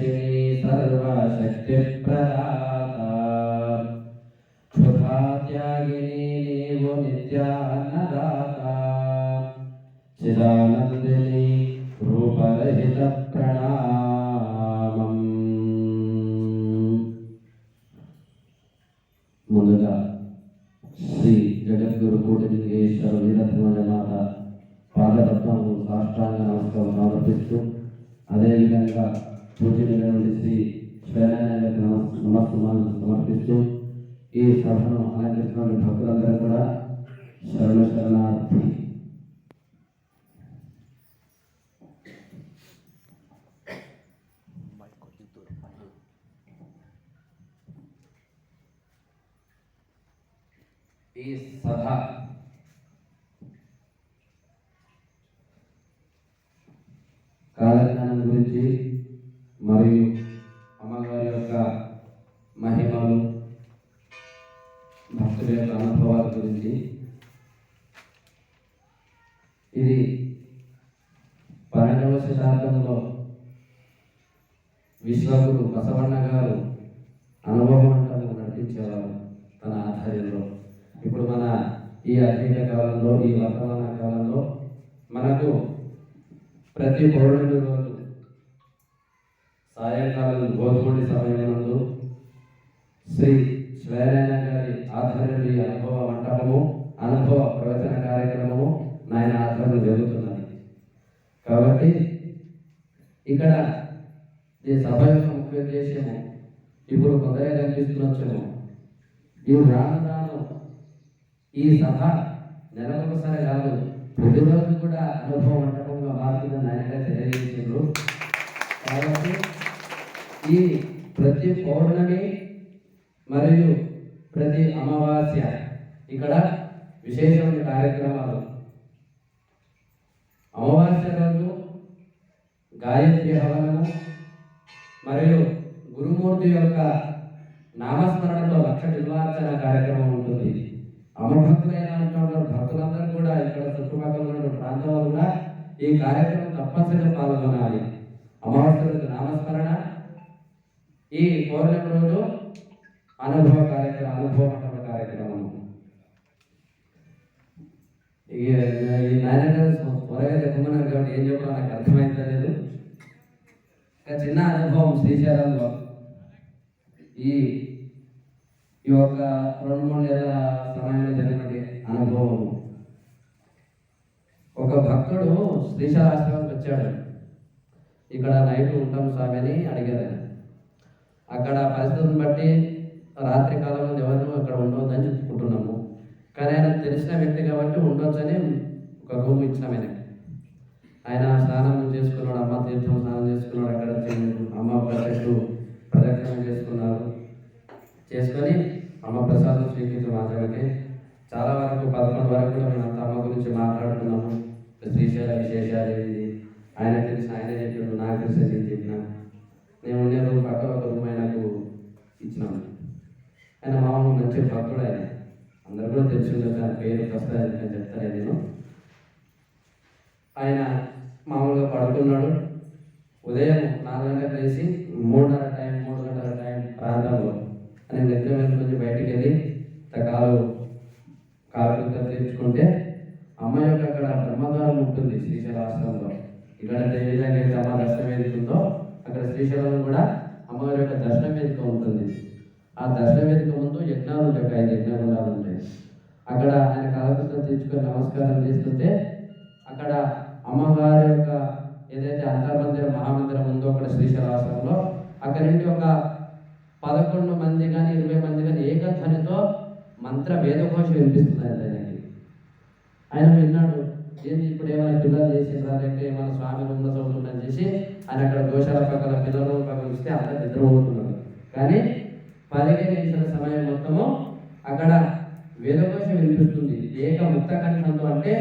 వర్షిణి సర్వశక్తిప్రదాత క్షుధాత్యాగిని నీవు నిత్యాన్నదాత చిదానందిని రూపరహిత ముందుగా శ్రీ జగద్గురు కోటిలింగేశ్వర వీరత్మజ మాత పాదపద్మము సాష్టాంగ నమస్కారం సమర్పిస్తూ అదేవిధంగా పూజనీయులైన శ్రీ శ్వేనాయకు నమస్కారాలు సమర్పిస్తూ ఈ సభను అలంకరించిన భక్తులందరూ కూడా శరణ శరణార్థి ఈ సభ కాలజ్ఞానం గురించి మరియు అమ్మగారి యొక్క మహిమలు భక్తుల యొక్క అనుభవాల గురించి ఇది పన్నెండవ శతాబ్దంలో విశ్వగురు బసవన్న గారు అనుభవం అంటారు నడిపించేవారు తన ఆధ్వర్యంలో. ఇప్పుడు మన ఈ అధ్యయన కాలంలో ఈ వర్తమాన కాలంలో మనకు ప్రతి పౌరుడు ఇక్కడ ఈ సభ యొక్క ముఖ్య ఉద్దేశము ఇప్పుడు కొందరే కనిపిస్తున్నచ్చేమో ఈ రాను రాను ఈ సభ నెలకొకసారి కాదు ప్రతిరోజు కూడా అనుభవ మంటపంగా మారుతుందని నాయనగా తెలియజేసారు కాబట్టి ఈ ప్రతి పౌర్ణమి మరియు ప్రతి అమావాస్య ఇక్కడ విశేషమైన కార్యక్రమాలు. అమావాస్య రోజు గాయత్రి హవనము మరియు గురుమూర్తి యొక్క నామస్మరణలో లక్ష నిర్వాచన కార్యక్రమం ఉంటుంది. అమభక్తులైన భక్తులందరూ కూడా ఇక్కడ చుట్టుపక్కల ఉన్న ప్రాంతం కూడా ఈ కార్యక్రమం తప్పనిసరిగా పాల్గొనాలి. అమావాస్య నామస్మరణ ఈ పౌర్ణమి రోజు అనుభవ కార్యక్రమం అనుభవ మండప కార్యక్రమం. ఈ నాయన త్వరగా చెప్పమన్నారు కాబట్టి ఏం చెప్పాలో నాకు అర్థమైతే లేదు. ఒక చిన్న అనుభవం శ్రీశైలంలో. ఈ ఈ యొక్క రెండు మూడు నెలల సమయంలో జరిగినటువంటి అనుభవం. ఒక భక్తుడు శ్రీశైలాశ్రమానికి వచ్చాడు. ఇక్కడ నైట్ ఉంటాం స్వామి అని అడిగారు ఆయన. అక్కడ పరిస్థితులను బట్టి రాత్రి కాలంలో ఎవరినూ అక్కడ ఉండవద్దని చెప్పుకుంటున్నాము. కానీ ఆయన తెలిసిన వ్యక్తి కాబట్టి ఉండొచ్చని ఒక రూమ్ ఇచ్చినాం ఆయనకి. ఆయన స్నానం చేసుకున్నాడు అమ్మ తీర్థం స్నానం చేసుకున్నాడు. చేసుకొని అమ్మ ప్రసాదం స్వీకరించిన మాత్రమే చాలా వరకు పదకొండు వరకు కూడా మేము అంత అమ్మ గురించి మాట్లాడుకున్నాము. శ్రీశైల విశేషాలు ఇది ఆయన తెలిసిన ఆయన చెప్పాడు నాకు తెలిసి నేను చెప్పిన. నేను ఉండే రోజు పక్క ఒక రూమ్ ఆయనకు ఇచ్చినాము. ఆయన మామూలు మంచి భక్తుడు ఆయన. అందరూ కూడా తెలిసి ఉండదు ఆయన పేరు ప్రస్తుతం నేను చెప్తాను నేను. ఆయన మామూలుగా పడుకున్నాడు. ఉదయం నాలుగు గంటలకు వేసి మూడున్నర టైం మూడు గంటల టైం ప్రాంతంలో ఆయన నిద్ర మీద నుంచి బయటికి వెళ్ళి కాలు కాలు తెచ్చుకుంటే అమ్మ యొక్క అక్కడ బ్రహ్మద్వారం శ్రీశైల ఆశ్రమంలో ఇక్కడ ఏ విధంగా అయితే అమ్మ దర్శనం వేదిక ఉందో అక్కడ శ్రీశైలం కూడా అమ్మవారి యొక్క దర్శనం వేదిక ఉంటుంది ఆ దర్శన వేదిక ముందు యజ్ఞాలు ఉంటాయి ఐదు యజ్ఞగుండాలు ఉంటాయి. అక్కడ ఆయన కాలకృతం తెచ్చుకొని నమస్కారం చేస్తుంటే అక్కడ అమ్మవారి యొక్క ఏదైతే అంతర్మందిరం మహామందిరం ఉందో అక్కడ శ్రీశైలాశ్రమంలో అక్కడి నుండి ఒక పదకొండు మంది కానీ ఇరవై మంది కానీ ఏకధ్వనితో మంత్ర వేదఘోష వినిపిస్తుంది ఆయనకి. ఆయన విన్నాడు ఏమి ఇప్పుడు ఏమైనా పిల్లలు చేసిండ్రా లేకపోతే ఏమైనా స్వామి ఉన్న చదువుతుందని చేసి ఆయన అక్కడ దోషాల పక్కన పిల్లలు పక్కన ఇస్తే అందరు నిద్రపోతున్నారు. కానీ పదిహేను నిమిషాల సమయం మొత్తము అక్కడ వేదకోశం వినిపిస్తుంది. ఏక ముక్త కంఠంతో అంటే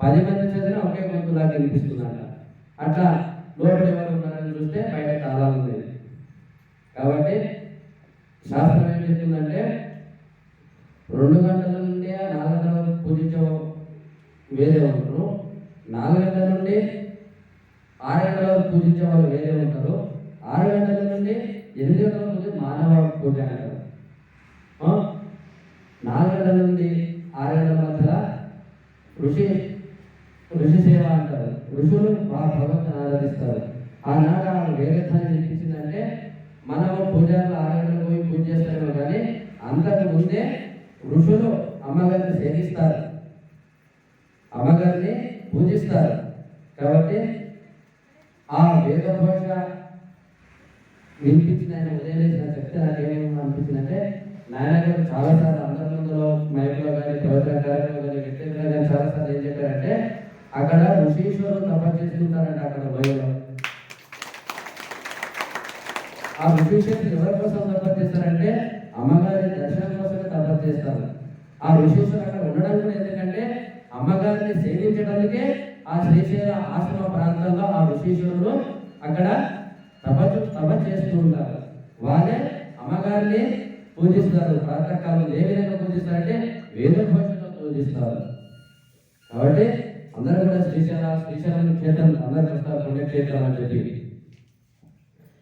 పది మంది చదివిన ఒకే గొంతులాగా వినిపిస్తుందంట. అట్లా లోపల ఎవరు ఉన్నారని చూస్తే బయట చాలా ఉంది కాబట్టి శాస్త్రం ఏం చెప్తుందంటే రెండు గంటల వేరే ఉంటారు. నాలుగు గంటల నుండి ఆరు గంటల వరకు పూజించే వాళ్ళు వేరే ఉంటారు. ఆరు గంటల నుండి ఎనిమిది గంటల నుండి మానవ పూజ అంటారు. నాలుగు గంటల నుండి ఆరు గంటల మధ్య ఋషి ఋషి సేవ అంటారు. ఋషులు మా భగవంతుని ఆరాధిస్తారు. ఆనాడు ఆమె వేగత్వాన్ని చెప్పించిందంటే మనము పూజలు ఆరు గంటలకు పోయి పూజ చేస్తాము కానీ అంతకు ముందే ఋషులు అమ్మగారిని సేవిస్తారు. అమ్మగారిని పూజిస్తారు. కాబట్టి ఆ వేదఘోష వినిపించిన ఆయన ఉదయం లేచిన చెప్తే నాకు ఏమేమి అనిపించిందంటే అంటే నాయనగారు చాలాసార్లు అందరి ముందులో మైక్లో కానీ ప్రవచన కానీ వ్యక్తిగతంగా కానీ చాలాసార్లు ఏం చెప్పారంటే అక్కడ ఋషీశ్వరులు తపస్సు చేసుకుంటారంట అక్కడ భయంలో ఆ ఋషీశ్వరులు ఎవరి కోసం తపస్సు చేస్తారంటే అమ్మగారి దర్శనం కోసమే తపస్సు చేస్తారు ఆ ఋషీశ్వరు అక్కడ ఉండడం కూడా ఎందుకంటే అమ్మగారిని సేవించడానికే ఆ శ్రీశైల ఆశ్రమ ప్రాంతంలో ఆ ఋషీశ్వరులు అక్కడ తపస్సు తపస్సు చేస్తూ ఉంటారు. వారే అమ్మగారిని పూజిస్తారు. ప్రాతకాలం ఏ విధంగా పూజిస్తారంటే వేద ఘోషతో పూజిస్తారు. కాబట్టి అందరూ కూడా శ్రీశైల శ్రీశైలం క్షేత్రం అందరూ వస్తారు పుణ్యక్షేత్రం అని చెప్పి.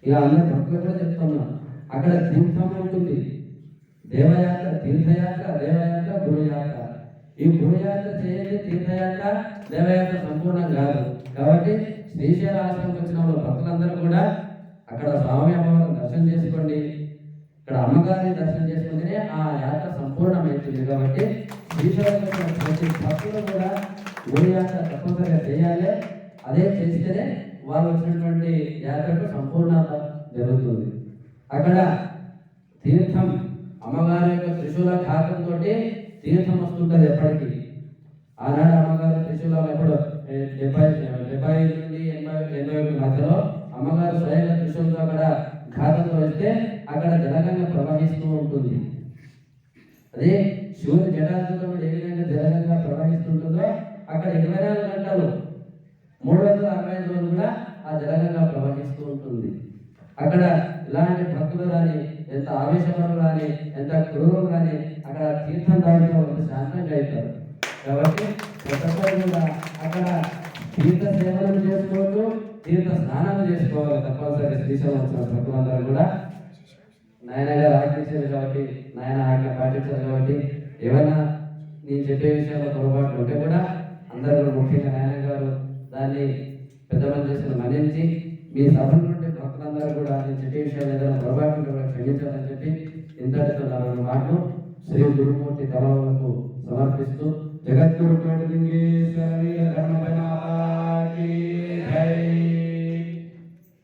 ఇక అందరూ భక్తులు కూడా చెప్తున్నా అక్కడ తీర్థం ఉంటుంది. దేవయాత్ర తీర్థయాత్ర దేవయాత్ర గురుయాత్ర. ఈ గురుయాత్ర చేయండి తీర్థయాత్ర దేవయాత్ర సంపూర్ణం కాదు. కాబట్టి శ్రీశైల ఆశ్రమం వచ్చిన వాళ్ళు భక్తులందరూ కూడా అక్కడ స్వామి అమ్మవారిని దర్శనం చేసుకోండి. ఇక్కడ అమ్మగారిని దర్శనం చేసుకుంటేనే ఆ యాత్ర సంపూర్ణమవుతుంది కాబట్టి శ్రీశైలం ప్రతి భక్తులు కూడా గురు తప్పనిసరిగా చేయాలి. అదే చేస్తేనే వాళ్ళు వచ్చినటువంటి యాత్రకు సంపూర్ణత జరుగుతుంది. అక్కడ తీర్థం అమ్మగారి యొక్క త్రిశూల ఘాతంతో తీర్థం వస్తుంటుంది ఎప్పటికీ. ఆనాడు అమ్మగారు త్రిశూలం ఎప్పుడు డెబ్బై డెబ్బై ఐదు నుండి ఎనభై ఎనభై ఒకటి మధ్యలో అమ్మగారు స్వయంగా త్రిశూలంతో అక్కడ ఘాతంతో వస్తే అక్కడ జలగంగా ప్రవహిస్తూ ఉంటుంది. అదే శివుని జటాంతంలో ఏ విధంగా జలగంగా ప్రవహిస్తుంటుందో అక్కడ ఇరవై నాలుగు గంటలు మూడు వందల అరవై ఐదు రోజులు కూడా ఆ జలగంగా ప్రవహిస్తూ ఉంటుంది. అక్కడ ఇలాంటి భక్తులు కానీ ఎంత ఆవేశపరులు కానీ ఎంత క్రూరులు కానీ అక్కడ తీర్థం తాగుతూ వాళ్ళు శాంతంగా అవుతారు కాబట్టి ప్రతి ఒక్కరు కూడా అక్కడ తీర్థ సేవలు చేసుకోవచ్చు తీర్థ స్నానాలు చేసుకోవాలి తప్పనిసరిగా శ్రీశైలం వచ్చిన భక్తులందరూ కూడా. నాయన గారు ఆజ్ఞించారు కాబట్టి నాయన ఆజ్ఞ పాటించారు కాబట్టి ఏమైనా నేను చెప్పే విషయాల్లో పొరపాట్లు ఉంటే కూడా అందరూ ముఖ్యంగా నాయన గారు దాన్ని పెద్దలను చేసిన మన్నించి మీ సభ నుండి భక్తులందరూ కూడా నేను చెప్పే విషయాలు ఏదైనా పొరపాటు కూడా క్షమించాలని చెప్పి ఇంతటితో నాలుగు మాటలు. దుర్మూర్తి దళాలకు